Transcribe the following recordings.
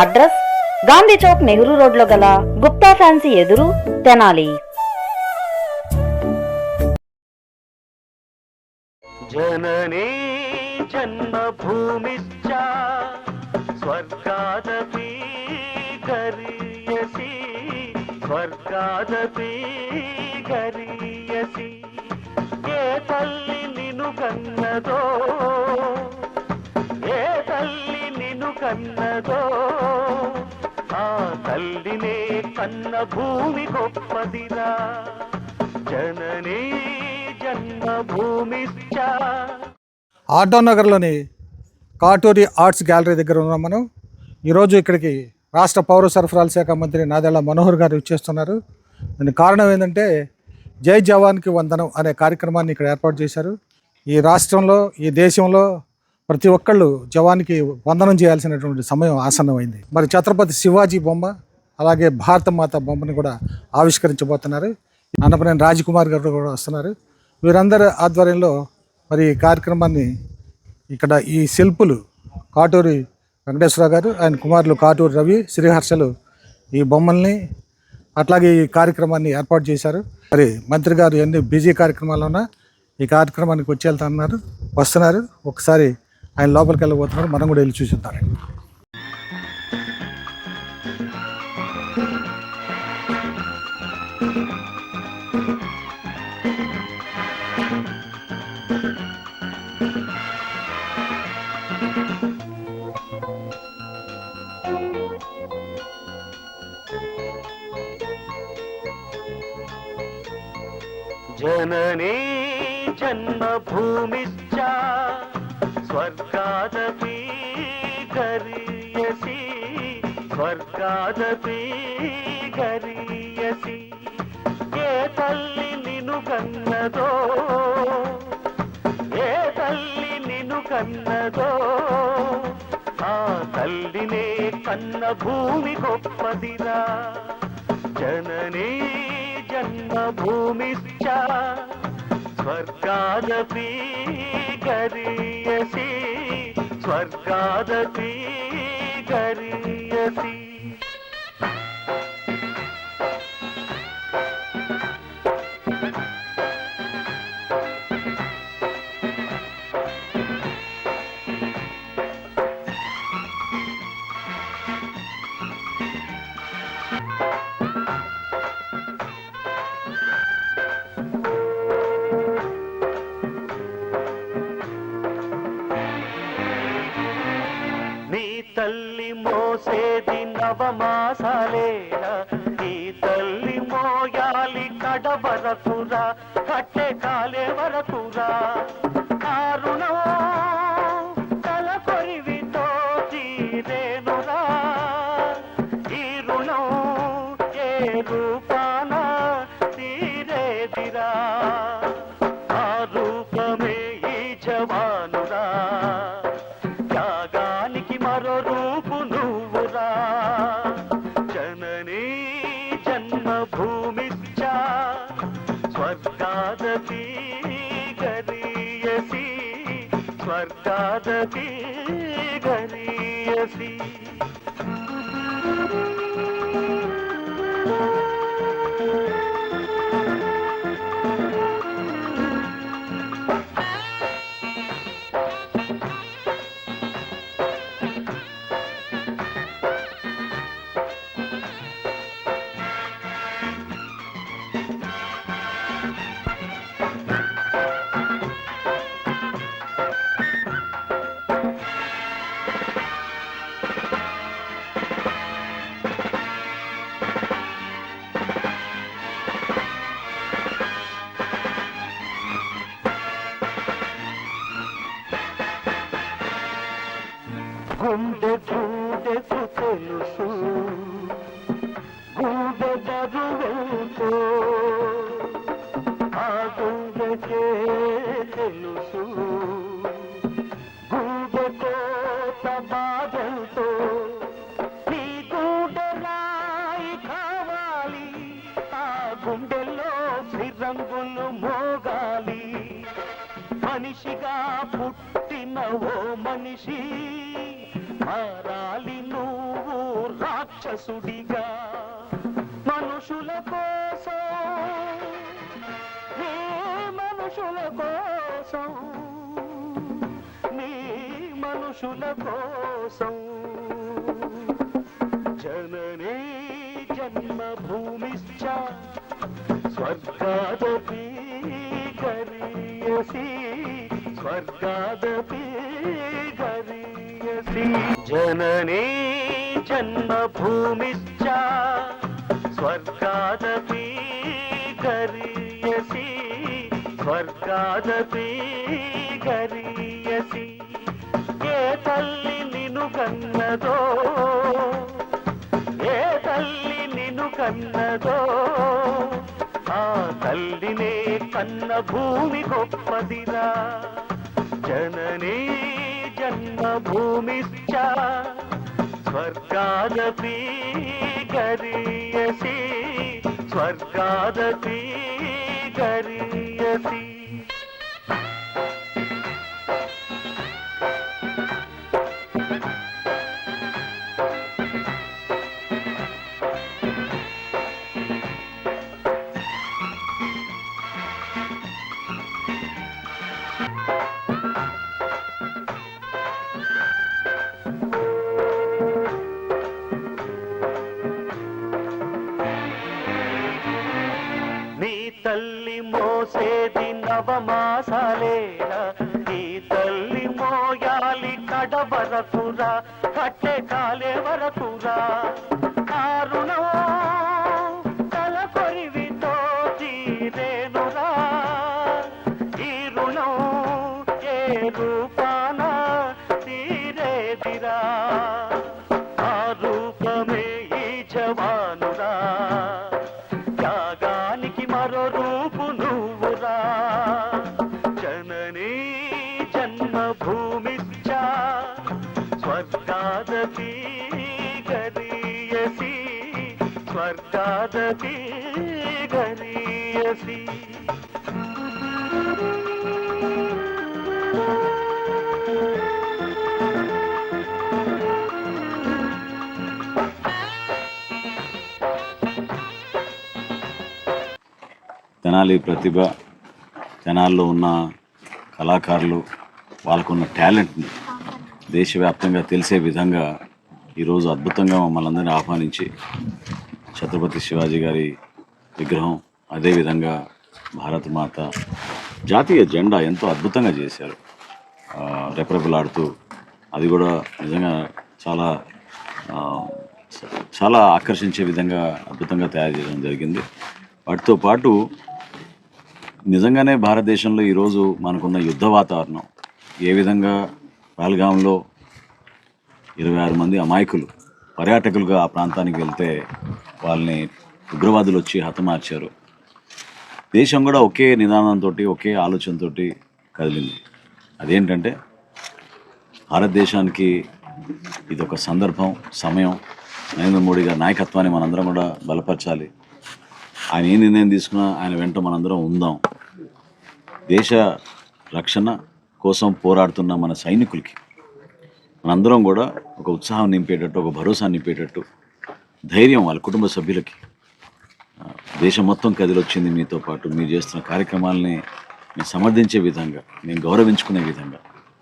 Address Gandhi Chowk Nehru రోడ్లో గల Gupta fancy ఎదురు తెనాలి. ఏ తల్లి నిను కన్నదో కన్నదో ఆ తల్లినే కన్న భూమి గొప్పదిరా. జననీ జన్మభూమిశ్చ. ఆటోనగర్లోని కాటూరి ఆర్ట్స్ గ్యాలరీ దగ్గర ఉన్నాం మనం. ఈరోజు ఇక్కడికి రాష్ట్ర పౌర సరఫరాల శాఖ మంత్రి నాదెళ్ళ మనోహర్ గారు ఇచ్చేస్తున్నారు దానికి కారణం ఏంటంటే జై జవాన్కి వందనం అనే కార్యక్రమాన్ని ఇక్కడ ఏర్పాటు చేశారు. ఈ రాష్ట్రంలో ఈ దేశంలో ప్రతి ఒక్కళ్ళు జవానికి వందనం చేయాల్సినటువంటి సమయం ఆసన్నమైంది. మరి ఛత్రపతి శివాజీ బొమ్మ అలాగే భారత మాత బొమ్మని కూడా ఆవిష్కరించబోతున్నారు. అన్నపనేని రాజకుమార్ గారు కూడా వస్తున్నారు. వీరందరి ఆధ్వర్యంలో మరి ఈ కార్యక్రమాన్ని ఇక్కడ ఈ శిల్పులు కాటూరి వెంకటేశ్వర గారు ఆయన కుమారులు కాటూరి రవి శ్రీహర్షలు ఈ బొమ్మల్ని అట్లాగే ఈ కార్యక్రమాన్ని ఏర్పాటు చేశారు. మరి మంత్రి గారు ఎన్ని బిజీ కార్యక్రమాలు ఉన్నా ఈ కార్యక్రమానికి వచ్చి వెళ్తున్నారు వస్తున్నారు. ఒకసారి ఆయన లోపలికి వెళ్ళబోతున్నారు మనం కూడా వెళ్ళి చూసిద్దాం జననీ జన్మభూమిశ్చ స్వర్గాదపి గరీయసి స్వర్గాదపి గరీయసి ఏ తల్లి నిను కన్నదో ఏ తల్లి నిను కన్నదో ఆ తల్లినే కన్న భూమి గొప్పదిరా. జననీ జన్మభూమిశ్చ స్వర్గాదపి గరీయసి స్వర్గాదపి గరీయసి వరకురా కట్టె కాలే వరకురా స్వర్గాదపి గుండెల్లో శ్రీరంగులు మోగాలి. మనిషిగా పుట్టిన ఓ మనిషి మారాలి నువ్వు రాక్షసుడిగా. మనుషుల కోసం నీ మనుషుల కోసం? నీ మనుషుల కోసం. జననీ జన్మభూమిశ్చ స్వర్గాదపి గరీయసి స్వర్గాదపి గరీయసి. జననీ జన్మభూమిశ్చ స్వర్గాదపి గరీయసి స్వర్గాదపి కన్న భూమి గొప్పదిరా. జననీ జన్మభూమిశ్చ. స్వర్గాదపి గరీయసి. స్వర్గాదపి గరీయసి. స్వర్గాదీ గరీయసి స్వర్గాదీ గరీయసి. తెనాలి ప్రతిభ తెనాల్లో ఉన్న కళాకారులు వాళ్ళకున్న టాలెంట్ని దేశవ్యాప్తంగా తెలిసే విధంగా ఈరోజు అద్భుతంగా మమ్మల్ని అందరినీ ఆహ్వానించి ఛత్రపతి శివాజీ గారి విగ్రహం అదేవిధంగా భారత మాత జాతీయ జెండా ఎంతో అద్భుతంగా చేశారు. రెపరెపలాడుతూ అది కూడా నిజంగా చాలా చాలా ఆకర్షించే విధంగా అద్భుతంగా తయారు చేయడం జరిగింది. వాటితో పాటు నిజంగానే భారతదేశంలో ఈరోజు మనకున్న యుద్ధ వాతావరణం ఏ విధంగా పాల్గాంలో ఇరవై ఆరు మంది అమాయకులు పర్యాటకులుగా ఆ ప్రాంతానికి వెళ్తే వాళ్ళని ఉగ్రవాదులు వచ్చి హతమార్చారు. దేశం కూడా ఒకే నిదానంతో ఒకే ఆలోచనతో కదిలింది. అదేంటంటే భారతదేశానికి ఇది ఒక సందర్భం సమయం. నరేంద్ర మోడీ గారి నాయకత్వాన్ని మనందరం కూడా బలపరచాలి. ఆయన ఏ నిర్ణయం తీసుకున్నా ఆయన వెంట మనందరం ఉందాం. దేశ రక్షణ కోసం పోరాడుతున్న మన సైనికులకి. మనందరం కూడా ఒక ఉత్సాహం నింపేటట్టు ఒక భరోసా నింపేటట్టు ధైర్యం వాళ్ళ కుటుంబ సభ్యులకి. దేశం మొత్తం కదిలొచ్చింది మీతో పాటు. మీరు చేస్తున్న కార్యక్రమాలని మేము సమర్థించే విధంగా మేము గౌరవించుకునే విధంగా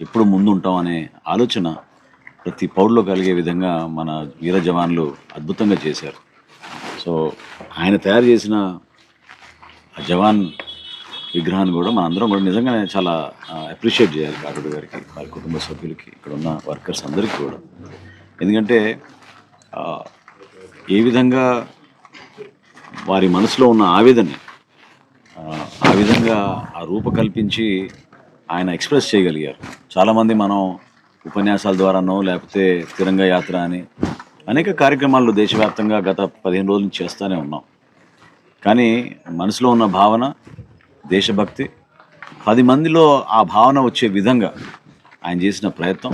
ఎప్పుడు ముందు ఉంటాం అనే ఆలోచన ప్రతి పౌరులో కలిగే విధంగా మన వీర జవాన్లు అద్భుతంగా చేశారు. సో ఆయన తయారు చేసిన ఆ జవాన్ విగ్రహాన్ని కూడా మన అందరం కూడా నిజంగానే చాలా అప్రిషియేట్ చేయాలి కాకుడు గారికి వారి కుటుంబ సభ్యులకి ఇక్కడ ఉన్న వర్కర్స్ అందరికీ కూడా. ఎందుకంటే ఏ విధంగా వారి మనసులో ఉన్న ఆవేదనని ఆ, విధంగా ఆ రూపకల్పించి ఆయన ఎక్స్ప్రెస్ చేయగలిగారు. చాలామంది మనం ఉపన్యాసాల ద్వారానో లేకపోతే తిరంగ యాత్ర అని అనేక కార్యక్రమాలు దేశవ్యాప్తంగా గత పదిహేను రోజుల నుంచి చేస్తూనే ఉన్నాం. కానీ మనసులో ఉన్న భావన దేశభక్తి. పది మందిలో ఆ భావన వచ్చే విధంగా ఆయన చేసిన ప్రయత్నం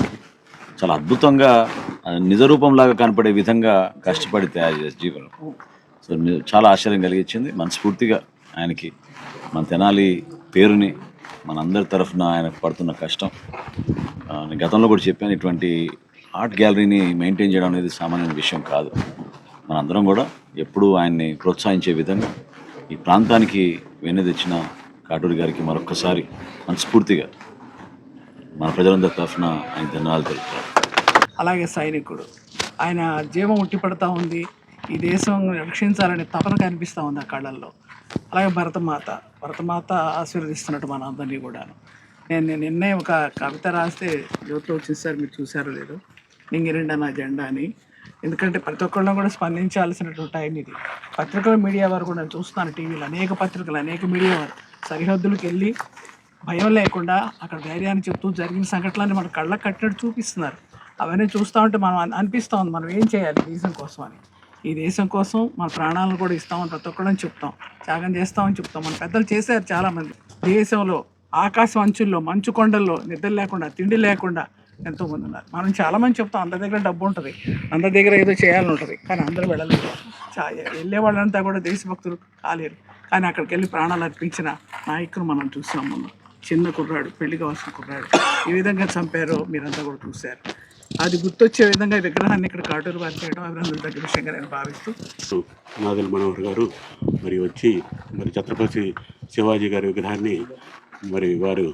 చాలా అద్భుతంగా నిజరూపంలాగా నిజ రూపంలాగా కనపడే విధంగా కష్టపడి తయారు చేసే జీవనం. సో చాలా ఆశ్చర్యం కలిగించింది. మనస్ఫూర్తిగా ఆయనకి మన తెనాలి పేరుని మనందరి తరఫున ఆయనకు పడుతున్న కష్టం. గతంలో కూడా చెప్పాను ఇటువంటి ఆర్ట్ గ్యాలరీని మెయింటైన్ చేయడం అనేది సామాన్య విషయం కాదు. మనందరం కూడా ఎప్పుడూ ఆయన్ని ప్రోత్సహించే విధంగా ఈ ప్రాంతానికి వెన్నె తెచ్చిన కాటూరి గారికి మరొక్కసారి మనస్ఫూర్తిగా మన ప్రజలందరి తరఫున ఆయన ధన్యవాదాలు తెలుపుతారు. అలాగే సైనికుడు ఆయన జీవం ఉట్టిపడతా ఉంది. ఈ దేశం రక్షించాలనే తపన కనిపిస్తూ ఉంది ఆ కళ్ళల్లో అలాగే భరతమాత భరతమాత ఆశీర్వదిస్తున్నట్టు మన అందరినీ కూడా నేను నిన్నే ఒక కవిత రాస్తే జ్యోతిలో వచ్చింది సార్ మీరు చూసారో లేదో. నింగిరిండ నా జెండా అని. ఎందుకంటే ప్రతి ఒక్కళ్ళని కూడా స్పందించాల్సినటువంటి టైం ఇది. పత్రికలు మీడియా వారు కూడా నేను చూస్తున్నాను టీవీలో అనేక పత్రికలు అనేక మీడియా వారు. సరిహద్దులకు వెళ్ళి భయం లేకుండా అక్కడ ధైర్యాన్ని చెప్తూ జరిగిన సంఘటనలని మన కళ్ళకు కట్టినట్టు చూపిస్తున్నారు. అవన్నీ చూస్తూ ఉంటే మనం అనిపిస్తూ ఉంది మనం ఏం చేయాలి దేశం కోసం అని. ఈ దేశం కోసం మన ప్రాణాలను కూడా ఇస్తామని ప్రతి ఒక్కళ్ళని చెప్తాం. త్యాగం చేస్తామని చెప్తాం. మన పెద్దలు చేశారు చాలామంది. దేశంలో ఆకాశం అంచుల్లో మంచు కొండల్లో నిద్ర లేకుండా తిండి లేకుండా ఎంతో మంది ఉన్నారు. మనం చాలామంది చెప్తాం అందరి దగ్గర డబ్బు ఉంటుంది. అందరి దగ్గర ఏదో చేయాలని ఉంటుంది. కానీ అందరూ వెళ్ళలేదు చా వెళ్ళే వాళ్ళంతా కూడా దేశభక్తులు కాలేరు. కానీ అక్కడికి వెళ్ళి ప్రాణాలు అర్పించిన నాయకులు మనం చూసాం మొన్న. చిన్న కుర్రాడు పెళ్ళి కావాల్సిన కుర్రాడు. ఈ విధంగా చంపారో మీరంతా కూడా చూశారు. అది గుర్తొచ్చే విధంగా విగ్రహాన్ని ఇక్కడ కాటూరు వారి చేయడం అభినందన దగ్గర విషయంగా నేను భావిస్తూ నాదల్ మనోహర్ గారు మరి వచ్చి మరి ఛత్రపతి శివాజీ గారి విగ్రహాన్ని మరి వారు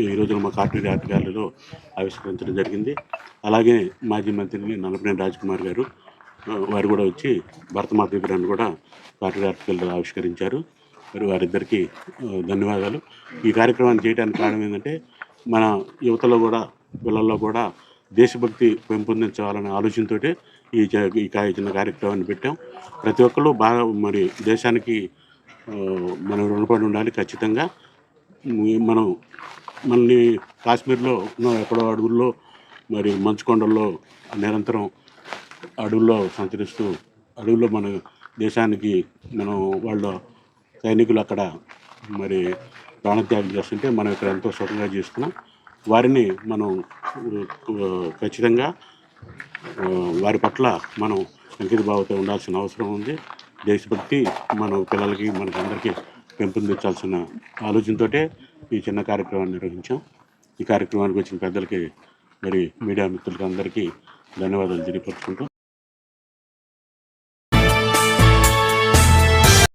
ఈ రోజున మా కార్టూరి ఆర్ట్ ఆవిష్కరించడం జరిగింది. అలాగే మాజీ మంత్రి నల్లపనేని రాజ్కుమార్ గారు వారు కూడా వచ్చి భరతమాత విగ్రహాన్ని కూడా కార్టూరి ఆర్ట్ ఆవిష్కరించారు. మరి వారిద్దరికీ ధన్యవాదాలు. ఈ కార్యక్రమాన్ని చేయడానికి కారణం ఏంటంటే మన యువతలో కూడా పిల్లల్లో కూడా దేశభక్తి పెంపొందించాలనే ఆలోచనతోటే ఈ ఈ చిన్న కార్యక్రమాన్ని పెట్టాం. ప్రతి ఒక్కళ్ళు బాగా మరి దేశానికి మనం రుణపడి ఉండాలి ఖచ్చితంగా. మనం మనల్ని కాశ్మీర్లో ఉన్న ఎక్కడో అడవుల్లో మరి మంచుకొండల్లో నిరంతరం అడవుల్లో సంచరిస్తూ అడవుల్లో మన దేశానికి మనం వాళ్ళ సైనికులు అక్కడ మరి ప్రాణత్యాగం చేస్తుంటే మనం ఇక్కడ ఎంతో సుఖంగా చేసుకున్నాం వారిని మనం ఖచ్చితంగా వారి పట్ల మనం అంకిత భావంతో ఉండాల్సిన అవసరం ఉంది. దేశభక్తి మన పిల్లలకి మనకందరికీ పెంపొందించాల్సిన ఆలోచనతోటే ఈ చిన్న కార్యక్రమాన్ని నిర్వహించాం. ఈ కార్యక్రమానికి వచ్చిన పెద్దలకి మరి మీడియా మిత్రులకి అందరికీ ధన్యవాదాలు తెలియపరుచుకుంటాం